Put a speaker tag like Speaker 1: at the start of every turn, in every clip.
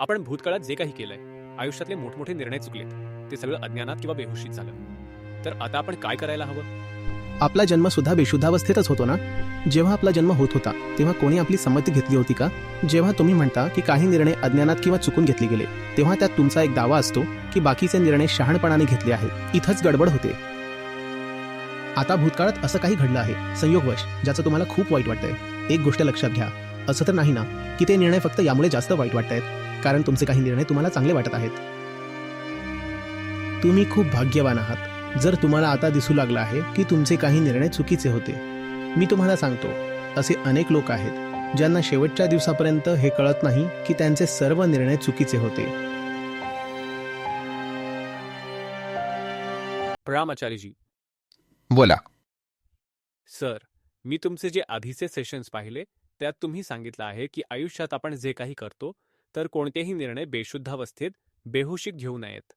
Speaker 1: आपण भूतकाळात जे काही केलंय आयुष्यातले मोठमोठे निर्णय चुकलेत ते सगळं अज्ञानात किंवा बेहुशीत झालं. तर आता आपण काय करायला हवं?
Speaker 2: आपला जन्म सुद्धा बेशुद्धावस्थेतच होतो ना? जेव्हा आपला जन्म होत होता तेव्हा कोणी आपली संमती घेतली होती का? जेव्हा तुम्ही म्हणता की काही निर्णय अज्ञानात किंवा चुकून घेतले गेले तेव्हा त्यात तुमचा एक दावा असतो की बाकीचे निर्णय शहाणपणाने घेतले आहेत. इथंच गडबड होते. आता भूतकाळात असं काही घडलं आहे. संयोगवश ज्याचं तुम्हाला खूप वाईट वाटतंय. एक गोष्ट लक्षात घ्या. असं तर नाही ना की ते निर्णय फक्त यामुळे जास्त वाईट वाटतायत. कारण तुमचे काही निर्णय तुम्हाला चांगले वाटत आहेत. तुम्ही खूप भाग्यवान आहात. जर तुम्हाला आता दिसू लागलं आहे की तुमचे काही निर्णय चुकीचे होते. मी तुम्हाला सांगतो असे अनेक लोक आहेत ज्यांना शेवटच्या दिवसापर्यंत हे कळत नाही की त्यांचे सर्व निर्णय चुकीचे होते.
Speaker 1: रामाचार्यजी
Speaker 3: बोला.
Speaker 1: सर मी तुमचे जे आधीचे सेशन्स पाहिले त्यात तुम्ही सांगितलं आहे की आयुष्यात आपण जे काही करतो तर कोणतेही निर्णय बेशुद्धावस्थेत बेहोशीत घेऊ नयेत.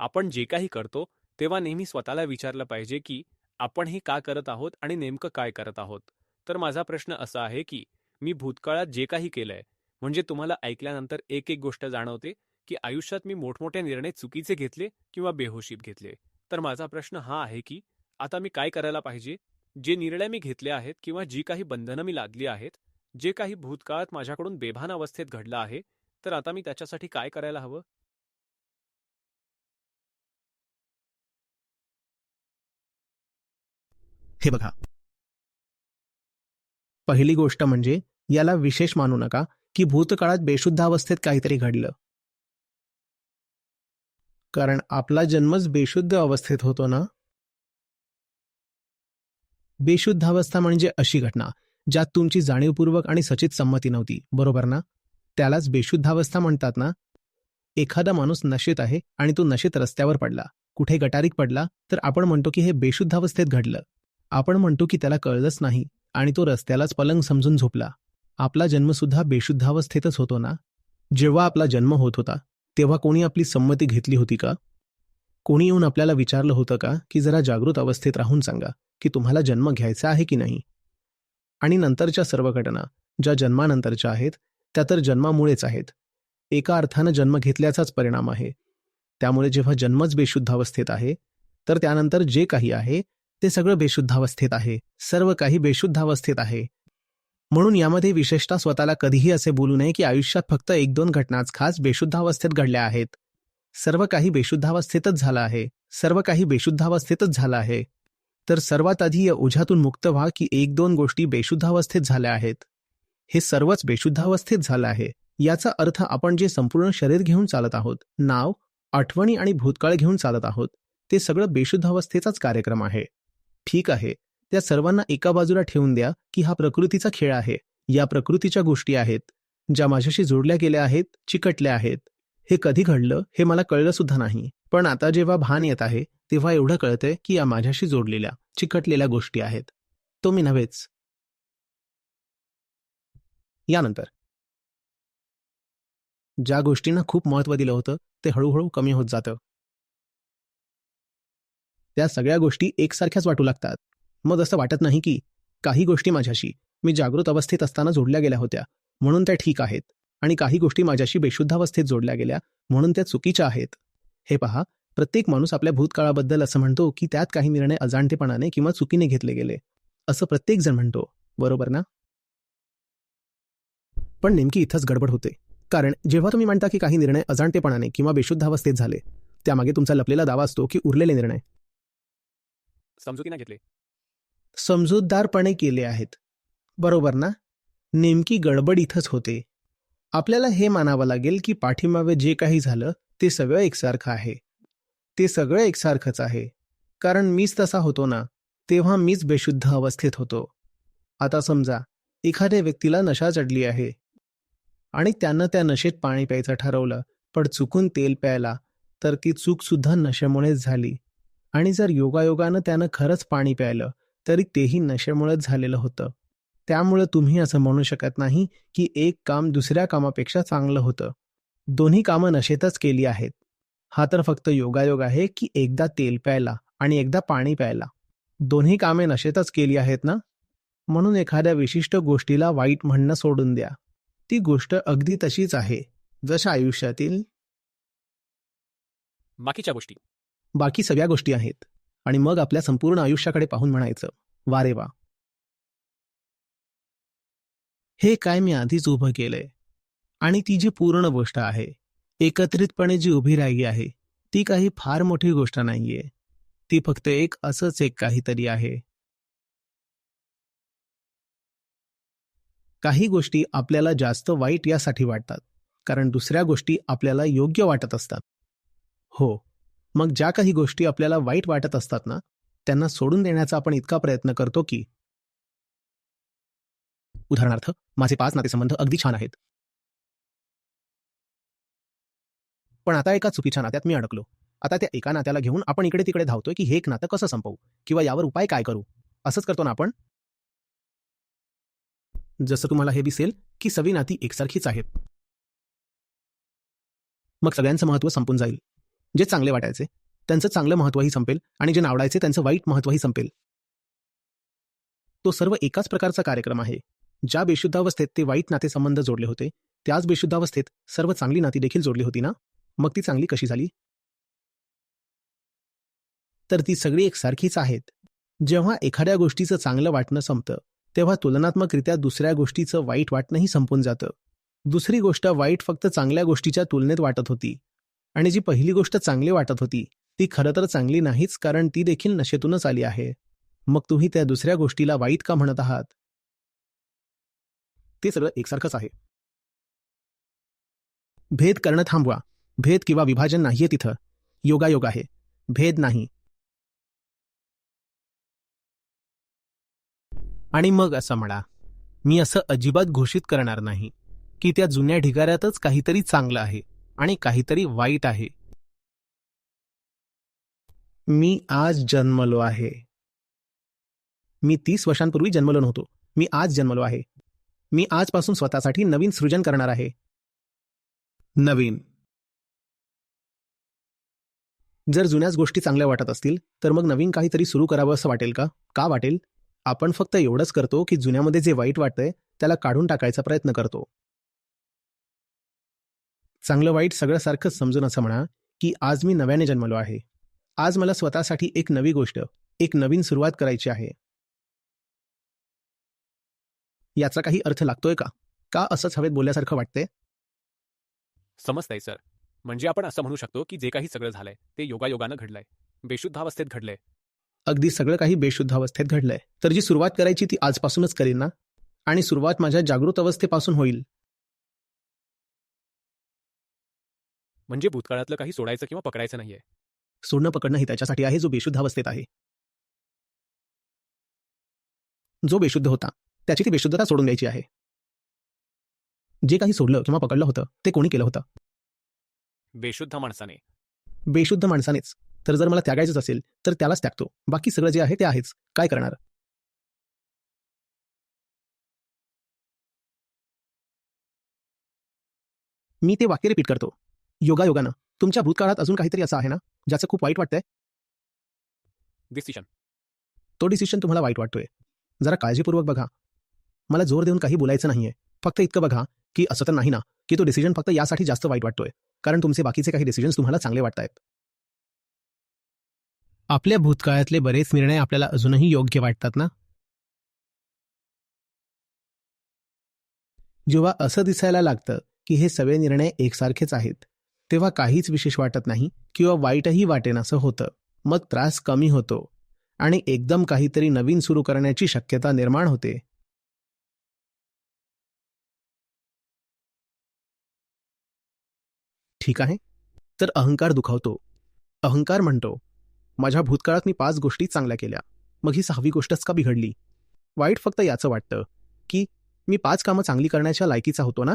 Speaker 1: आपण जे काही करतो तेव्हा नेहमी स्वतःला विचारलं पाहिजे की आपण हे का करत आहोत आणि नेमकं काय करत आहोत? तर माझा प्रश्न असा आहे की मी भूतकाळात जे काही केलंय म्हणजे तुम्हाला ऐकल्यानंतर एक एक गोष्ट जाणवते की आयुष्यात मी मोठमोठे निर्णय चुकीचे घेतले किंवा बेहोशीत घेतले? तर माझा प्रश्न हा आहे की आता मी काय करायला पाहिजे? जे निर्णय मी घेतले आहेत किंवा जी काही बंधनं मी लादली आहेत जे काही भूतकाळात माझ्याकडून बेभान अवस्थेत घडलं आहे तर आता मी त्याच्यासाठी काय करायला हवं?
Speaker 2: हे बघा. पहिली गोष्ट म्हणजे याला विशेष मानू नका की भूतकाळात बेशुद्धावस्थेत काहीतरी घडलं. कारण आपला जन्मच बेशुद्ध अवस्थेत होतो ना? बेशुद्धावस्था म्हणजे अशी घटना. ज्यात तुमची जाणीवपूर्वक आणि सचित संमती नव्हती. बरोबर ना? त्यालाच बेशुद्धावस्था म्हणतात ना? एखादा माणूस नशेत आहे आणि तो नशेत रस्त्यावर पडला. कुठे गटारीक पडला तर आपण म्हणतो की हे बेशुद्धावस्थेत घडलं. आपण म्हणतो की त्याला कळलंच नाही आणि तो रस्त्यालाच पलंग समजून झोपला. आपला जन्मसुद्धा बेशुद्धावस्थेतच होतो ना? जेव्हा आपला जन्म होत होता तेव्हा कोणी आपली संमती घेतली होती का? कोणी येऊन आपल्याला विचारलं होतं का की जरा जागृत अवस्थेत राहून सांगा की तुम्हाला जन्म घ्यायचा आहे की नाही? आणि नंतरच्या सर्व घटना ज्या जन्मानंतरच्या आहेत त्या तर जन्मामुळेच आहेत. एका अर्थानं जन्म घेतल्याचाच परिणाम आहे. त्यामुळे जेव्हा जन्मच बेशुद्धावस्थेत आहे तर त्यानंतर जे काही आहे ते सगळं बेशुद्धावस्थेत आहे. सर्व काही बेशुद्धावस्थेत आहे. म्हणून यामध्ये विशेषतः स्वतःला कधीही असे बोलू नये की आयुष्यात फक्त एक दोन घटनाच खास बेशुद्धावस्थेत घडल्या आहेत. सर्व काही बेशुद्धावस्थेतच झालं आहे. सर्व काही बेशुद्धावस्थेतच झालं आहे. तर सर्वात आधी या ओझ्यातून मुक्त व्हा की एक दोन गोष्टी बेशुद्धावस्थेत झाल्या आहेत. हे सर्वच बेशुद्धावस्थेत झालं आहे. याचा अर्थ आपण जे संपूर्ण शरीर घेऊन चालत आहोत नाव आठवणी आणि भूतकाळ घेऊन चालत आहोत ते सगळं बेशुद्धावस्थेचाच कार्यक्रम आहे. ठीक आहे. त्या सर्वांना एका बाजूला ठेवून द्या की हा प्रकृतीचा खेळ आहे. या प्रकृतीच्या गोष्टी आहेत. ज्या माझ्याशी जोडल्या गेल्या आहेत चिकटल्या आहेत. हे कधी घडलं हे मला कळलं सुद्धा नाही. पण आता जेव्हा भान येत आहे तेव्हा एवढं कळतंय की या माझ्याशी जोडलेल्या चिकटलेल्या गोष्टी आहेत. तो मी नव्हेच. यानंतर. ज्या गोष्टींना खूप महत्त्व दिलं होतं ते हळूहळू कमी होत जातं. त्या सगळ्या गोष्टी एकसारख्याच वाटू लागतात. मग असं वाटत नाही की काही गोष्टी माझ्याशी मी जागृत अवस्थेत असताना जोडल्या गेल्या होत्या म्हणून त्या ठीक आहेत आणि काही गोष्टी माझ्याशी बेशुद्धावस्थेत जोडल्या गेल्या म्हणून त्या चुकीच्या आहेत. हे पहा प्रत्येक माणूस आपल्या भूतकाळाबद्दल असं म्हणतो की त्यात काही निर्णय अजाणतेपणाने किंवा चुकीने घेतले गेले असं प्रत्येक जण म्हणतो. बरोबर ना? पण नेमकी इथंच गडबड होते. कारण जेव्हा तुम्ही म्हणता की काही निर्णय अजाणतेपणाने किंवा बेशुद्धावस्थेत झाले त्यामागे तुमचा लपलेला दावा असतो की उरलेले निर्णय.
Speaker 1: समजुती ना घेतले.
Speaker 2: समजूतदारपणे केले आहेत. बरोबर ना? नेमकी गडबड इथंच होते. आपल्याला हे मानावं लागेल की पाठीमागे जे काही झालं ते सगळं एकसारखं आहे. ते सगळं एकसारखंच आहे. कारण मीच तसा होतो ना तेव्हा मीच बेशुद्ध अवस्थेत होतो. आता समजा एखाद्या व्यक्तीला नशा चढली आहे. आणि त्यानं त्या नशेत पाणी प्यायचं ठरवलं पण चुकून तेल प्यायला तर ती चूकसुद्धा नशेमुळेच झाली. आणि जर योगायोगानं त्यानं खरंच पाणी प्यायलं तरी तेही नशेमुळेच झालेलं होतं. त्यामुळं तुम्ही असं म्हणू शकत नाही की एक काम दुसऱ्या कामापेक्षा चांगलं होतं. दोन्ही कामं नशेतच केली आहेत. हा तर फक्त योगायोग आहे की एकदा तेल प्यायला आणि एकदा पाणी प्यायला. दोन्ही कामे नशेतच केली आहेत ना? म्हणून एखाद्या विशिष्ट गोष्टीला वाईट म्हणणं सोडून द्या. ती गोष्ट अगदी तशीच आहे जशा आयुष्यातील.
Speaker 1: बाकीच्या गोष्टी.
Speaker 2: बाकी सगळ्या गोष्टी आहेत. आणि मग आपल्या संपूर्ण आयुष्याकडे पाहून म्हणायचं वा रे वा. हे काय मी आधीच उभं केलंय. आणि ती जी पूर्ण गोष्ट आहे एकत्रितपणे जी उभी राहिली आहे ती काही फार मोठी गोष्ट नाहीये. ती फक्त एक असंच एक काहीतरी आहे. काही गोष्टी आपल्याला जास्त वाईट यासाठी वाटतात कारण दुसऱ्या गोष्टी आपल्याला योग्य वाटत असतात. हो मग ज्या काही गोष्टी आपल्याला वाईट वाटत असतात ना त्यांना सोडून देण्याचा आपण इतका प्रयत्न करतो की उदाहरणार्थ माझे पाच नातेसंबंध अगदी छान आहेत. पण आता एका चुकीच्या नात्यात मी अडकलो. आता त्या एका नात्याला घेऊन आपण इकडे तिकडे धावतोय की हे एक नातं कसं संपवू? किंवा यावर उपाय काय करू? असंच करतो ना आपण? जसं तुम्हाला हे दिसेल की सगळी नाती एकसारखीच आहेत. मग सगळ्यांचं महत्त्व संपून जाईल. जे चांगले वाटायचे त्यांचं चांगलं महत्त्वही संपेल आणि जे नावडायचे त्यांचं वाईट महत्त्वही संपेल. तो सर्व एकाच प्रकारचा कार्यक्रम आहे. ज्या बेशुद्धावस्थेत ते वाईट नातेसंबंध जोडले होते त्याच बेशुद्धावस्थेत सर्व चांगली नाती देखील जोडली होती ना? मग ती चांगली कशी झाली? तर ती सगळी एकसारखीच आहेत. जेव्हा एखाद्या गोष्टीचं चांगलं वाटणं संपतं तेव्हा तुलनात्मकरित्या दुसऱ्या गोष्टीचं वाईट वाटणंही संपून जातं. दुसरी गोष्ट वाईट फक्त चांगल्या गोष्टीच्या तुलनेत वाटत होती आणि जी पहिली गोष्ट चांगली वाटत होती ती खरं तर चांगली नाहीच कारण ती देखील नशेतूनच आली आहे. मग तुम्ही त्या दुसऱ्या गोष्टीला वाईट का म्हणत आहात? ते सगळं एकसारखंच आहे. भेद करणं थांबवा. भेद किंवा विभाजन नाहीये तिथं. योगायोग आहे. भेद नाही. आणि मग असं म्हणा मी असं अजिबात घोषित करणार नाही की त्या जुन्या ढिगाऱ्यातच काहीतरी चांगलं आहे आणि काहीतरी वाईट आहे. मी आज जन्मलो आहे. मी तीस वर्षांपूर्वी जन्मलो नव्हतो. मी आज जन्मलो आहे. मी आजपासून स्वतःसाठी नवीन सृजन करणार आहे. नवीन. जर जुन्याच गोष्टी चांगल्या वाटत असतील तर मग नवीन काहीतरी सुरू करावं असं वाटेल का? का वाटेल? आपण फक्त एवढंच करतो की जुन्यामध्ये जे वाईट वाटतंय त्याला काढून टाकायचा प्रयत्न करतो. चांगलं वाईट सगळं सारखंच समजून असं म्हणा की आज मी नव्याने जन्मलो आहे. आज मला स्वतःसाठी एक नवी गोष्ट एक नवीन सुरुवात करायची आहे. याचा काही अर्थ लागतोय का? का असंच हवेत बोलल्यासारखं वाटतंय?
Speaker 1: समजतंय सर. म्हणजे आपण असं म्हणू शकतो की जे काही सगळं झालंय ते योगायोगानं घडलंय. बेशुद्धावस्थेत घडलंय.
Speaker 2: अगदी सगळं काही बेशुद्ध अवस्थेत घडलंय. तर जी सुरुवात करायची ती आजपासूनच करीन ना? आणि सुरुवात माझ्या जागृत अवस्थेपासून होईल.
Speaker 1: म्हणजे भूतकाळातलं काही सोडायचं किंवा पकडायचं नाहीये.
Speaker 2: सोडणं पकडणं ही त्याच्यासाठी आहे जो बेशुद्ध अवस्थेत आहे. जो बेशुद्ध होता त्याची ती बेशुद्धता सोडून द्यायची आहे. जे काही सोडलं किंवा पकडलं होतं ते कोणी केलं होतं?
Speaker 1: बेशुद्ध माणसाने.
Speaker 2: बेशुद्ध माणसानेच. तर जर मला त्यागायचंच असेल तर त्यालाच त्यागतो. बाकी सगळं जे आहे ते आहेच. काय करणार? मी ते वाक्य रिपीट करतो. योगायोगानं. तुमच्या भूतकाळात अजून काहीतरी असं आहे ना? ज्याचं खूप वाईट वाटतंय?
Speaker 1: डिसिशन
Speaker 2: तो डिसिशन तुम्हाला वाईट वाटतोय. जरा काळजीपूर्वक बघा. मला जोर देऊन काही बोलायचं नाहीये. फक्त इतकं बघा की असं तर नाही ना की तो डिसिजन फक्त यासाठी जास्त वाईट वाटतोय. कारण तुमचे बाकीचे काही डिसिजन्स तुम्हाला चांगले वाटतायत. आपल्या भूतकाळातले बरेच निर्णय आपल्याला अजूनही योग्य वाटतात ना? जेव्हा असं दिसायला लागतं की हे सगळे निर्णय एकसारखेच आहेत तेव्हा काहीच विशेष वाटत नाही किंवा वाईटही वाटेनासं होतं. मग त्रास कमी होतो आणि एकदम काहीतरी नवीन सुरू करण्याची शक्यता निर्माण होते. ठीक आहे? तर अहंकार दुखावतो. अहंकार म्हणतो माझ्या भूतकाळात मी पाच गोष्टी चांगल्या केल्या. मग ही सहावी गोष्टच का बिघडली? वाईट फक्त याचं वाटतं की मी पाच कामं चांगली करण्याच्या लायकीचा होतो ना?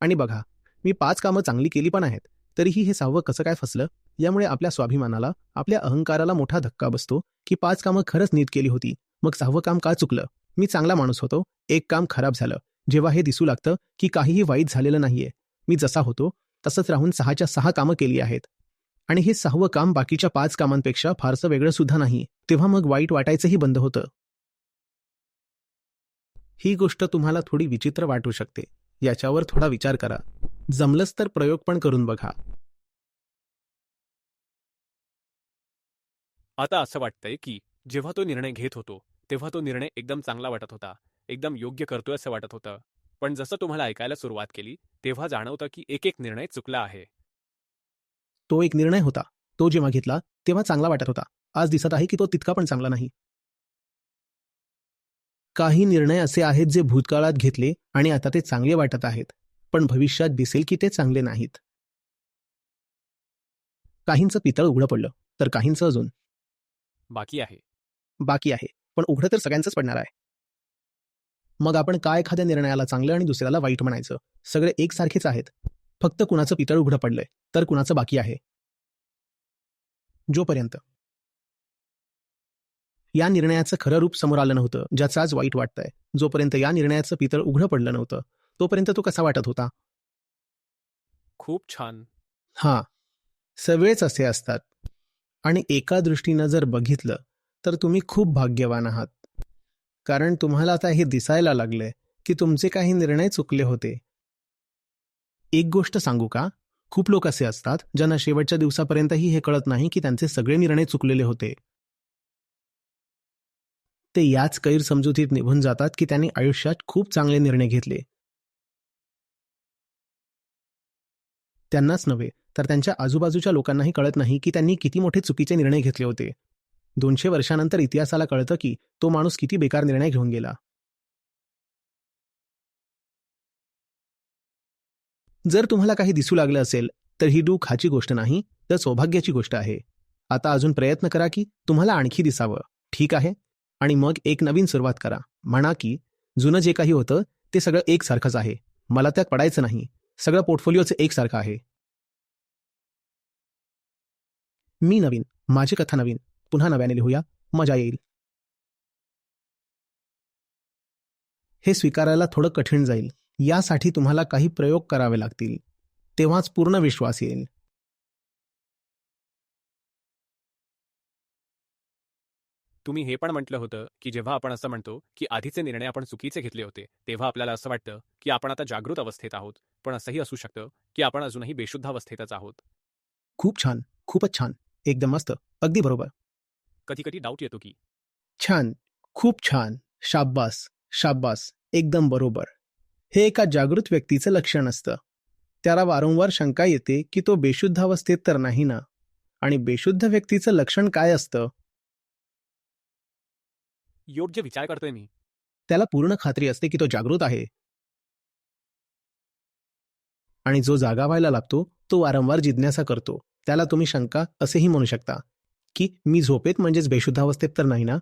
Speaker 2: आणि बघा मी पाच कामं चांगली केली पण आहेत तरीही हे सहावं कसं काय फसलं? यामुळे आपल्या स्वाभिमानाला आपल्या अहंकाराला मोठा धक्का बसतो की पाच कामं खरंच नीट केली होती. मग सहावं काम का चुकलं? मी चांगला माणूस होतो एक काम खराब झालं. जेव्हा हे दिसू लागतं की काहीही वाईट झालेलं नाहीये. मी जसा होतो तसंच राहून सहाच्या सहा कामं केली आहेत. आणि हे सहावं काम बाकीच्या पाच कामांपेक्षा फारसं वेगळं सुद्धा नाही. तेव्हा मग वाईट वाटायचंही बंद होतं. ही गोष्ट तुम्हाला थोडी विचित्र वाटू शकते. याच्यावर थोडा विचार करा. जमलंच तर प्रयोग पण करून बघा.
Speaker 1: आता असं वाटतंय की जेव्हा तो निर्णय घेत होतो तेव्हा तो निर्णय एकदम चांगला वाटत होता. एकदम योग्य करतोय असं वाटत होतं. पण जसं तुम्हाला ऐकायला सुरुवात केली तेव्हा जाणवतं की एक एक निर्णय चुकला आहे.
Speaker 2: तो एक निर्णय होता. तो जेव्हा घेतला तेव्हा चांगला वाटत होता. आज दिसत आहे की तो तितका पण चांगला नाही. काही निर्णय असे आहेत जे भूतकाळात घेतले आणि आता ते चांगले वाटत आहेत पण भविष्यात दिसेल की ते चांगले नाहीत. काहींचं पितळ उघडं पडलं तर काहींचं अजून.
Speaker 1: बाकी आहे.
Speaker 2: बाकी आहे पण उघडं तर सगळ्यांचंच पडणार आहे. मग आपण का एखाद्या निर्णयाला चांगलं आणि दुसऱ्याला वाईट म्हणायचं? सगळे एकसारखेच आहेत. फक्त कुणाचं पितळ उघडं पडलंय तर कुणाचं बाकी आहे? जोपर्यंत. या निर्णयाचं खरं रूप समोर आलं नव्हतं ज्याचं आज वाईट वाटतंय. जोपर्यंत या निर्णयाचं पितळ उघडं पडलं नव्हतं तोपर्यंत तो कसा वाटत होता?
Speaker 1: खूप छान.
Speaker 2: हां. सगळेच असे असतात. आणि एका दृष्टीनं जर बघितलं तर तुम्ही खूप भाग्यवान आहात. कारण तुम्हाला आता हे दिसायला लागलंय की तुमचे काही निर्णय चुकले होते. एक गोष्ट सांगू का? खूप लोक असे असतात ज्यांना शेवटच्या दिवसापर्यंतही हे कळत नाही की त्यांचे सगळे निर्णय चुकलेले होते. ते याच गैरसमजुतीत निघून जातात की त्यांनी आयुष्यात खूप चांगले निर्णय घेतले. त्यांनाच नव्हे तर त्यांच्या आजूबाजूच्या लोकांनाही कळत नाही की त्यांनी किती मोठे चुकीचे निर्णय घेतले होते. दोनशे वर्षानंतर इतिहासाला कळतं की तो माणूस किती बेकार निर्णय घेऊन गेला. जर तुम्हाला काही दिसू लागलं असेल तर ही दुःखाची गोष्ट नाही तर सौभाग्याची गोष्ट आहे. आता अजून प्रयत्न करा की तुम्हाला आणखी दिसावं. ठीक आहे? आणि मग एक नवीन सुरुवात करा. म्हणा की जुनं जे काही होतं ते सगळं एकसारखंच आहे. मला त्यात पडायचं नाही. सगळं पोर्टफोलिओचं एकसारखं आहे. मी नवीन. माझी कथा नवीन. पुन्हा नव्याने लिहूया. मजा येईल. हे स्वीकारायला थोडं कठीण जाईल. यासाठी तुम्हाला काही प्रयोग करावे लागतील. तेव्हाच पूर्ण विश्वास येईल.
Speaker 1: तुम्ही हे पण म्हटलं होतं की जेव्हा आपण असं म्हणतो की आधीचे निर्णय आपण चुकीचे घेतले होते तेव्हा आपल्याला असं वाटतं की आपण आता जागृत अवस्थेत आहोत. पण असंही असू शकतं की आपण अजूनही बेशुद्ध अवस्थेतच आहोत.
Speaker 2: खूप छान. खूपच छान. एकदम मस्त. अगदी बरोबर.
Speaker 1: कधी कधी डाऊट येतो की.
Speaker 2: छान. खूप छान. शाब्बास. शाब्बास. एकदम बरोबर. हे एका जागृत व्यक्तीचं लक्षण असतं. त्याला वारंवार शंका येते की तो बेशुद्ध अवस्थेत तर नाही ना? आणि बेशुद्ध व्यक्तीचं लक्षण काय असतं?
Speaker 1: योग्य विचार करतोय मी.
Speaker 2: त्याला पूर्ण खात्री असते की तो जागृत आहे. आणि जो जागा व्हायला लागतो तो वारंवार जिज्ञासा करतो. त्याला तुम्ही शंका असेही म्हणू शकता. की मी झोपेत म्हणजेच बेशुद्धावस्थेत तर नाही ना